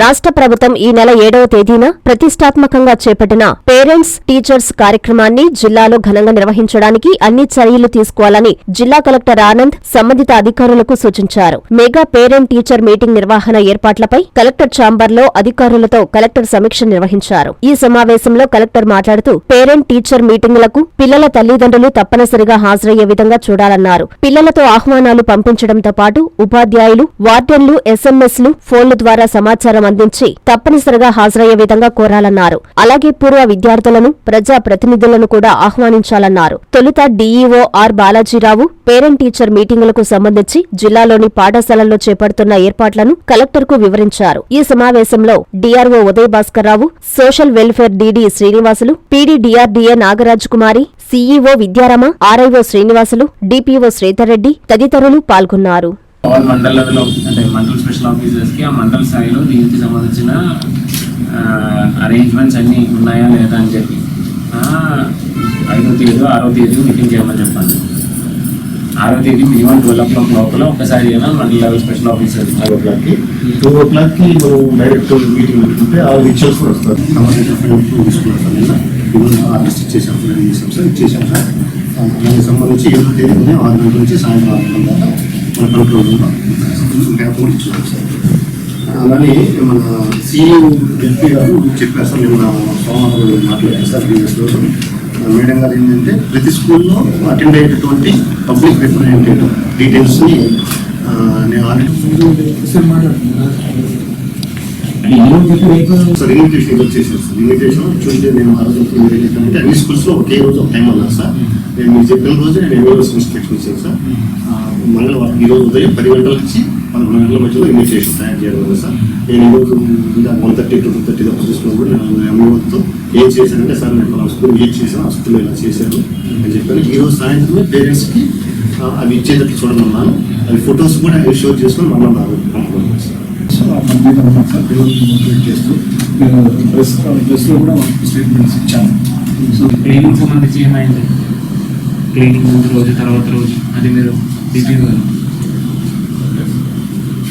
రాష్ట్ర ప్రభుత్వం ఈ నెల ఏడవ తేదీన ప్రతిష్టాత్మకంగా చేపట్టిన పేరెంట్స్ టీచర్స్ కార్యక్రమాన్ని జిల్లాలో ఘనంగా నిర్వహించడానికి అన్ని చర్యలు తీసుకోవాలని జిల్లా కలెక్టర్ ఆనంద్ సంబంధిత అధికారులకు సూచించారు. మెగా పేరెంట్ టీచర్ మీటింగ్ నిర్వహణ ఏర్పాట్లపై కలెక్టర్ ఛాంబర్లో అధికారులతో కలెక్టర్ సమీక్ష నిర్వహించారు. ఈ సమావేశంలో కలెక్టర్ మాట్లాడుతూ పేరెంట్ టీచర్ మీటింగులకు పిల్లల తల్లిదండ్రులు తప్పనిసరిగా హాజరయ్యే విధంగా చూడాలన్నారు. పిల్లలతో ఆహ్వానాలు పంపించడంతో పాటు ఉపాధ్యాయులు వార్డెన్లు ఎస్ఎంఎస్లు ఫోన్ల ద్వారా సమాచారం అందించి తప్పనిసరిగా హాజరయ్యే విధంగా కోరాలన్నారు. అలాగే పూర్వ విద్యార్థులను ప్రజా ప్రతినిధులను కూడా ఆహ్వానించాలన్నారు. తొలుత DEO R Balaji Rao parent teacher మీటింగులకు సంబంధించి జిల్లాలోని పాఠశాలల్లో చేపడుతున్న ఏర్పాట్లను కలెక్టర్కు వివరించారు. ఈ సమావేశంలో DRO Uday Bhaskar Rao social welfare DD Srinivasulu PD DRDA Nagaraju Kumari CEO Vidyarama RIO Srinivasulu DPO Sridhar Reddy తదితరులు పాల్గొన్నారు. ఆల్ మండల్ లెవెల్లో అంటే మండల్ స్పెషల్ ఆఫీసర్స్కి ఆ మండల్ స్థాయిలో దీనికి సంబంధించిన అరేంజ్మెంట్స్ అన్నీ ఉన్నాయా లేదా అని చెప్పి. ఐదో తేదీ ఆరో తేదీ మీటింగ్ చేయమని చెప్పండి. ఆరో తేదీ మినిమం ట్వెల్వ్ ఓ క్లాక్ లోపల ఒకసారి అయినా mandal level special officer five o క్లాక్కి. టూ ఓ క్లాక్కి మనం డైరెక్ట్ మీటింగ్ పెట్టుకుంటే ఆ రిచువల్స్ కూడా వస్తారు. తీసుకున్నాం సార్. నిన్న ఈరోజు ఆర్డర్స్ ఇచ్చేసాం సార్. చేసాం సార్ ఇచ్చేసాం సార్. ఆ, దానికి సంబంధించి ఏడో తేదీ ఉదయం ఆరు గంటల నుంచి సాయంత్రం ఆరు గంటల దాకా మన కూడా సార్ అలానే మన సీఎం ఎంపీ గారు చెప్పారు సార్ నిన్న సోమవారం మాట్లాడారు సార్ ప్రీవియస్ రోజు. మేడం గారు ఏంటంటే ప్రతి స్కూల్లో అటెండ్ అయ్యేటటువంటి పబ్లిక్ రిప్రజెంటేటివ్ డీటెయిల్స్ని నేను ఆల్రెడీ సార్ ఇన్విటేషన్ ఇది వచ్చేసారు సార్. ఇన్విటేషన్ చూస్తే నేను ఆ రోజు అన్ని స్కూల్స్లో ఒకే రోజు ఒక టైం అన్నారు సార్. నేను మీరు చెప్పిన రోజు నేను ఎన్ని రోజు ఇన్స్ట్రక్షన్ ఇచ్చాను సార్ ఆ, మంగళవారం ఈ రోజు ఉదయం పది గంటల నుంచి పదకొండు గంటల మధ్యలో ఇన్విటేషన్ తయారు కదా సార్. నేను ఈరోజు ఇంకా వన్ థర్టీ టూ థర్టీ దాకా తీసుకున్నప్పుడు నేను ఎంఈఓతో ఏం చేశానంటే సార్ నేను మన స్కూల్ ఏం చేశాను ఆ స్కూల్లో ఇలా చేశాను అని చెప్పాను. ఈ రోజు సాయంత్రం పేరెంట్స్కి అవి ఇచ్చేటట్టు చూడమన్నాను అవి ఫొటోస్ కూడా షో చేసుకొని మళ్ళీ నాకు పంపమన్నాను సార్. సో ఆ సార్ మోటివేట్ చేస్తూ ప్రెస్ ప్రెస్లో కూడా స్టేట్మెంట్స్ ఇచ్చాను. సో క్లీనింగ్ సంబంధించి ఏమైంది? క్లీనింగ్ రోజు తర్వాత రోజు. అది మీరు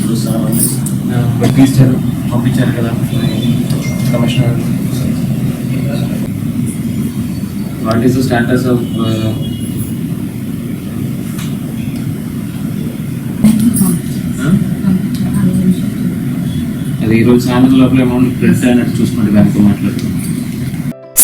రాలేదు సార్. పంపించారు పంపించారు కదా. Commissioner. What is the status of అది ఈరోజు సాయంత్రం లోపల అమౌంట్ క్రెడిట్ అయినట్టు చూసుకోండి దానితో మాట్లాడుతున్నాం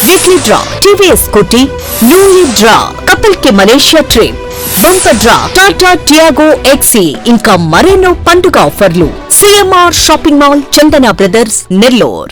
weekly draw TVS Scooty new year draw కపిల్కి Malaysia trip bumper draw Tata Tiago XE ఇంకా మరెన్నో పండుగ ఆఫర్లు CMR shopping mall Chandana brothers Nellore